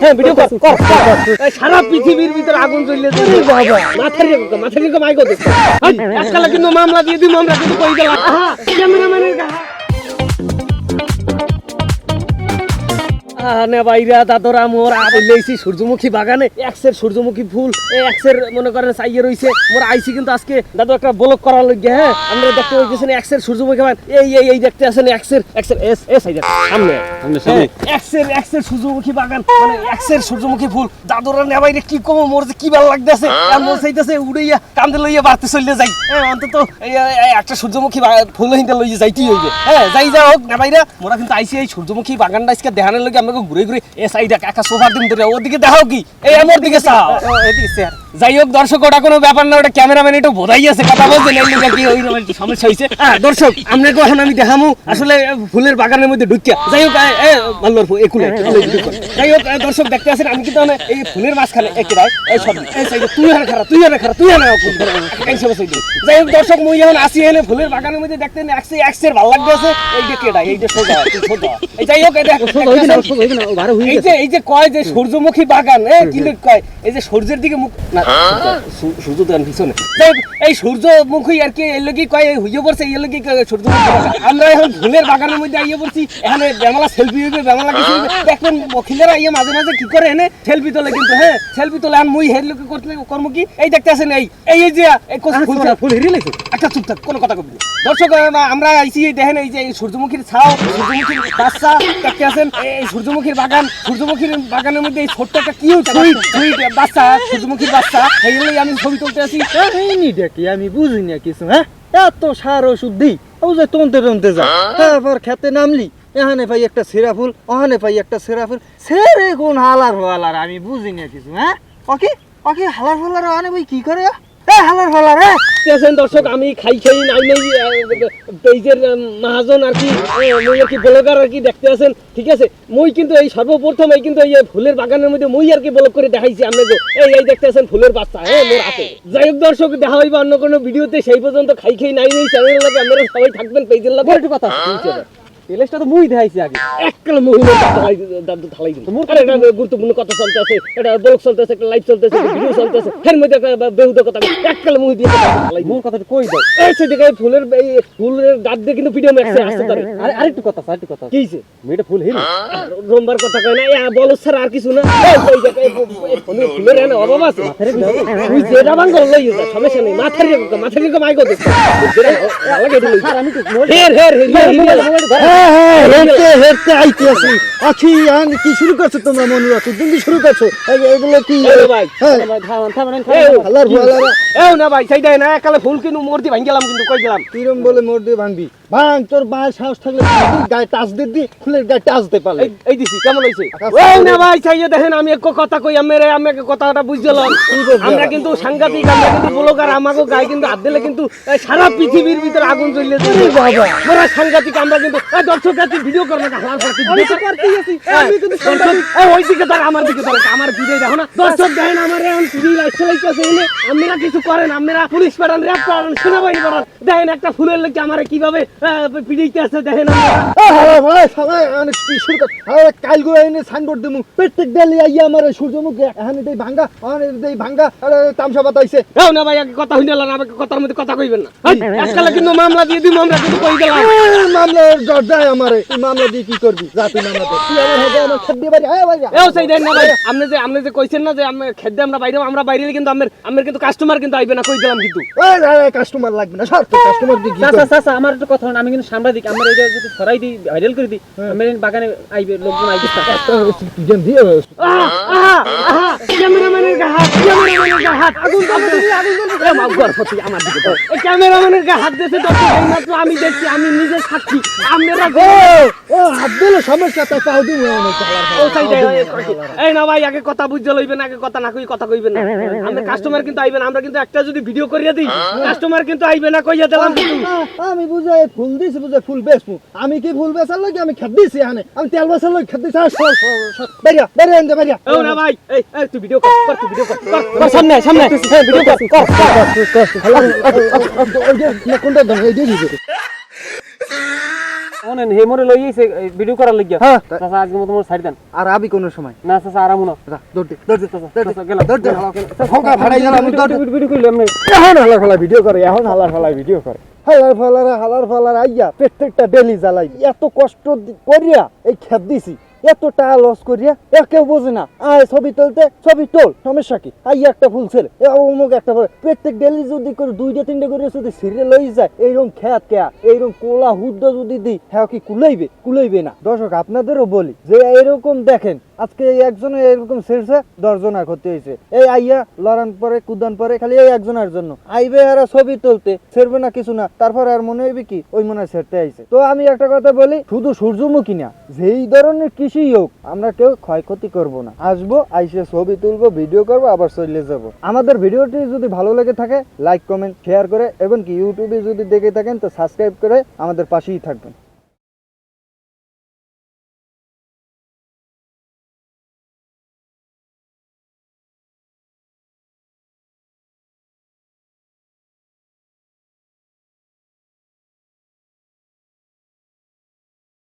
হ্যাঁ ভিডিও কর কর সারা পৃথিবীর ভিতরে আগুন জ্বললে মাথার মাথার মাইকো দেখ। এককালে কিন্তু মামলা দিয়ে দিই মামলা কিন্তু কই ক্যামেরাম্যানের আনে বাইরা দাদরা মোর আইলেছি সূর্যমুখী বাগানে এক্সের সূর্যমুখী ফুল এক্সের মনে করেন চাইয়ে রইছে। মোর আইছি কিন্তু আজকে দাদু একটা ব্লক করার লগে হ্যাঁ? আমরা দেখতে পাইতেছেন এক্সের সূর্যমুখী বাগান। এই এই এই দেখতে আছেন এক্সের এক্সের এস এস আইডা সামনে। সামনে এক্সের এক্সের সূর্যমুখী বাগান। মানে এক্সের সূর্যমুখী ফুল। দাদুরা নেবাইরে কি কম মোর যে কি ভালো লাগতেছে। আর মোর চাইতেছে উড়াইয়া কান্দে লইয়া বাড়তে চলে যাই। হ্যাঁ অন্তত একটা সূর্যমুখী ফুল হিন্দে লইয়া যাইতেই হইবে। হ্যাঁ যাই যা হোক নেবাইরা মোরা কিন্তু আইছি এই সূর্যমুখী বাগানটা আজকে দেখানোর লগে আমাকে ঘুরে ঘুরে এ সাইডা কাকা সোফার দিন ধরে, ওদিকে দেখাও কি? এই আমার দিকে চাও। এদিকে স্যার যাই হোক দর্শক ওটা কোনো ব্যাপার না ওটা ক্যামেরাম্যান একটু বোধাই আছে কথা লোক কি ওই একটু সমস্যা হয়েছে। হ্যাঁ দর্শক আপনাকে এখন আমি দেখামু আসলে ফুলের বাগানের মধ্যে ঢুকিয়া। যাই হোক মাল্লোর ফুল একুলে যাই হোক দর্শক দেখতে আছেন আমি কিন্তু এই ফুলের মাঝখানে একে রায় এই সব তুই খারা তুই হার খারা তুই বসে যাই হোক দর্শক মুই এখন আসি এনে ফুলের বাগানের মধ্যে দেখতে একশে একশের ভালো লাগবে আছে এই যে কেডা এই যে সোজা সোজা। যাই হোক এই যে এই যে কয় যে সূর্যমুখী বাগান কিন্তু কয় এই যে সূর্যের দিকে মুখ না সূর্য তো আর পিছনে এই সূর্যমুখী আর কি এর লগি কয় হইয়ে পড়ছে এর লগি সূর্য আমরা এখন ফুলের বাগানের মধ্যে আইয়ে পড়ছি এখানে বেমালা সেলফি হইবে বেমালা কিছু দেখবেন মখিলেরা আইয়ে মাঝে মাঝে কি করে এনে সেলফি তোলে কিন্তু হ্যাঁ? সেলফি তোলে আর মুই হের লোকে করতে কর্ম কি? এই দেখতে আসেন এই এই যে ফুল হেরি লাইছে? একটা চুপ থাক কোনো কথা কবি দর্শক আমরা এই দেখেন এই যে এই সূর্যমুখীর ছাও সূর্যমুখীর বাচ্চা দেখতে আছেন? এই সূর্যমুখীর বাগান সূর্যমুখীর বাগানের মধ্যে এই ছোট্ট একটা কি বাচ্চা সূর্যমুখীর বাচ্চা এই জন্যই আমি ছবি তুলতে আসি। কাহিনী দেখি আমি বুঝি না কিছু হ্যাঁ? এত সার ওষুধ দিই ও যে টনতে টনতে যা তারপর খেতে নামলি এখানে পাই একটা সেরা ফুল ওখানে পাই একটা সেরা ফুল। সেরে কোন হালার হালার আমি বুঝি না কিছু হ্যাঁ? ওকে ওকে হালার হালার ওখানে ভাই কি করে? এ হালার ফালার দেখতে আছেন দর্শক? আমি খাই খাই নাই নাই পেজের মহাজন আর কি মই আর কি ব্লগার আর কি দেখতে আছেন ঠিক আছে? মই কিন্তু এই সর্বপ্রথম এই কিন্তু এই ফুলের বাগানের মধ্যে মই আর কি ব্লগ করে দেখাইছি আপনাকে এই এই দেখতে আছেন ফুলের বাচ্চা হ্যাঁ মোর আছে যাই হোক দর্শক দেখা হইবে অন্য কোনো ভিডিওতে। সেই পর্যন্ত খাই খাই নাই নাই চ্যানেলের লাগে আপনারা সবাই থাকবেন পেজের লাগে। একটু কথা। তেলেসটা তো মুই দেখাইছি আগে এককাল মহিলা দাদু ঢালাই দিন আরে এটা গুরুত্বপূর্ণ কথা চলতেছে এটা ব্লগ চলতেছে একটা লাইভ চলতেছে ভিডিও চলতেছে এর মধ্যে একটা বেহুদ কথা এককাল মুহি দিয়ে ঢালাই মোর কথাটা কই দাও এই সেদিকে ফুলের এই ফুলের গাছ দিয়ে কিন্তু ভিডিও মেখছে আসতে পারে আরে আরেকটু কথা আরেকটু কথা কি হইছে? মেয়েটা ফুল হিল রোমবার কথা কয় না ইয়া বলো স্যার আর কিছু না এই যে এই যে এই এই ফুলের ফুলের এনে অভাব আছে তুই যেটা বাং করে লই যা সমস্যা নেই মাথার মাথার মাইকো দে যেটা ভালো লাগে এটা লই স্যার আমি তো হের হের হের হ্যাঁ হ্যাঁ হেরতে আইতে আছি। আন কি শুরু করছ তোমরা মনে রাখো তুমি শুরু করছ? এগুলো কি? ভাই হ্যাঁ। না ভাই না একালে ফুল কিন্তু মূর্তি ভাঙ গেলাম কিন্তু কই গেলাম? কিরম বলে ভাঙবি? ভাঙ তোর সাহস থাকলে গায়ে টাচ দি ফুলের গায়ে টাচ দে পালে এই দিছি কেমন হইছে? ওই না ভাই দেখেন আমি এক কথা কই আমি আমি এক কথাটা বুঝলাম? আমরা কিন্তু সাংঘাতিক আমরা কিন্তু ব্লগার আমাকে গায়ে কিন্তু হাত দিলে কিন্তু সারা পৃথিবীর ভিতরে আগুন জ্বললে বাবা? সাংঘাতিক আমরা কিন্তু দর্শক আছে ভিডিও করবে না আছি। আমি কিন্তু ওই দিকে আমার দিকে আমার ভিডিও দেখো না। দর্শক দেখেন আমার এখন টিভি লাইট চালাইতেছে এনে আপনারা কিছু করেন আপনারা পুলিশ পাঠান র্যাব পাঠান সেনাবাহিনী পাঠান। দেখেন একটা ফুলের আমার কীভাবে পিড়িতে আছে দেখেন আপনারা শুরু কর। আরে এনে সাইনবোর্ড দিমু। প্রত্যেক দিন আইয়া আমার সূর্যমুখ এখানে দেই ভাঙ্গা ওখানে দেই ভাঙ্গা আরে তামসা বাতাইছে। এও না ভাই কথা না আমাকে কথার মধ্যে কথা কইবেন না। কিন্তু মামলা দিয়ে দিই মামলা কিন্তু কই গেলাম মামলা জর্দায় আমারে তুই মামলা দিয়ে কি করবি? যা তুই মামলা দে তুই আমার হাতে আমার খেত দিয়ে বাড়ি আয় বাড়ি এও সেই দেন না ভাই আপনি যে আপনি যে কইছেন না যে আমি খেতে আমরা বাইরে আমরা বাইরে কিন্তু আমার আমার কিন্তু কাস্টমার কিন্তু আইবে না কই গেলাম কিন্তু? কাস্টমার লাগবে না সব কাস্টমার দিয়ে কি চাচা আমার একটা কথা আমি কিন্তু সাংবাদিক আমার এটা যদি ছড়াই দিই ভাইরাল করে দিই আমার বাগানে আইবে লোকজন আইবে একটা দিয়ে আহা আহা আহা ক্যামেরাম্যানের গা হাত ক্যামেরাম্যানের গা হাত আগুন আগুন জ্বলছে এ মাফ কর ফতি আমার দিকে ক্যামেরাম্যানের গা হাত দিয়েছে আমি দেখছি আমি নিজে সাক্ষী। আপনারা এই না ভাই আগে কথা বুঝতে লইবেন আগে কথা না কই কথা কইবেন না আমরা কাস্টমার কিন্তু আইবেন আমরা কিন্তু একটা যদি ভিডিও করিয়া দিই কাস্টমার কিন্তু আইবে না কইয়া দিলাম আমি বুঝাই ফুল দিছি বুঝাই ফুল বেচবো আমি কি ফুল বেচার লাগে আমি খেত দিছি এখানে আমি তেল বেচার লাগে খেত দিছি আর সর সর সর বেরিয়া বেরিয়া এনতে বেরিয়া ও না ভাই এই এই তুই ভিডিও কর কর তুই ভিডিও কর কর, কর সামনে সামনে হ্যাঁ ভিডিও কর কর কর। কোনটা দাম এই দিয়ে দিবে শোনেন হে মোরে লই আইছে ভিডিও করার লাগিয়া। হ্যাঁ। চাচা আজকে মতো মোর ছাড়ি দেন। আর আবি কোন সময়। না চাচা আরাম না দৌড় দে, দৌড় দে, চাচা গেলাম। দৌড় দে, ফোকা ফাড়াই গেলাম, দৌড় ভিডিও কইলে এখন হালার ফালা ভিডিও করে এখন হালা ফালা ভিডিও করে। হালার ফালারা হালার ফালার আইয়া প্রত্যেকটা ডেলি জ্বালাই। এত কষ্ট করিয়া এই খেত দিছি। এত টাকা লস করিয়া এ কেউ বোঝে না। আয়, ছবি তুলতে, ছবি তোল, সমস্যা কি? আই, একটা ফুল ছেলে অমুক একটা ফুল। প্রত্যেক ডেলি যদি করে, দুইটা, তিনটা করে যদি সিরিয়াল লই যায়, এইরকম খেয়াত কেয়া এইরকম কোলা হুদ্দ যদি দিই হ্যাঁ কি কুলাইবে? কুলাইবে না। দর্শক, আপনাদেরও বলি, যে এরকম দেখেন আজকে এই একজন এরকম ছেড়ছে দশজনের ক্ষতি হয়েছে। এই আইয়া লড়ান পরে, কুদান পরে, খালি এই একজনের জন্য। আইবে আর ছবি তুলতে, ছেড়বে না কিছু না, তারপর আর মনে হইবে কি, ওই মনে ছেড়তে আইছে। তো আমি একটা কথা বলি, শুধু সূর্যমুখী না, যেই ধরনের কৃষি হোক, আমরা কেউ ক্ষয়ক্ষতি করব না। আসব, আইসে ছবি তুলবো, ভিডিও করব, আবার চলে যাব। আমাদের ভিডিওটি যদি ভালো লেগে থাকে লাইক কমেন্ট শেয়ার করে, এবং কি, ইউটিউবে যদি দেখে থাকেন, তো সাবস্ক্রাইব করে আমাদের পাশেই থাকবেন।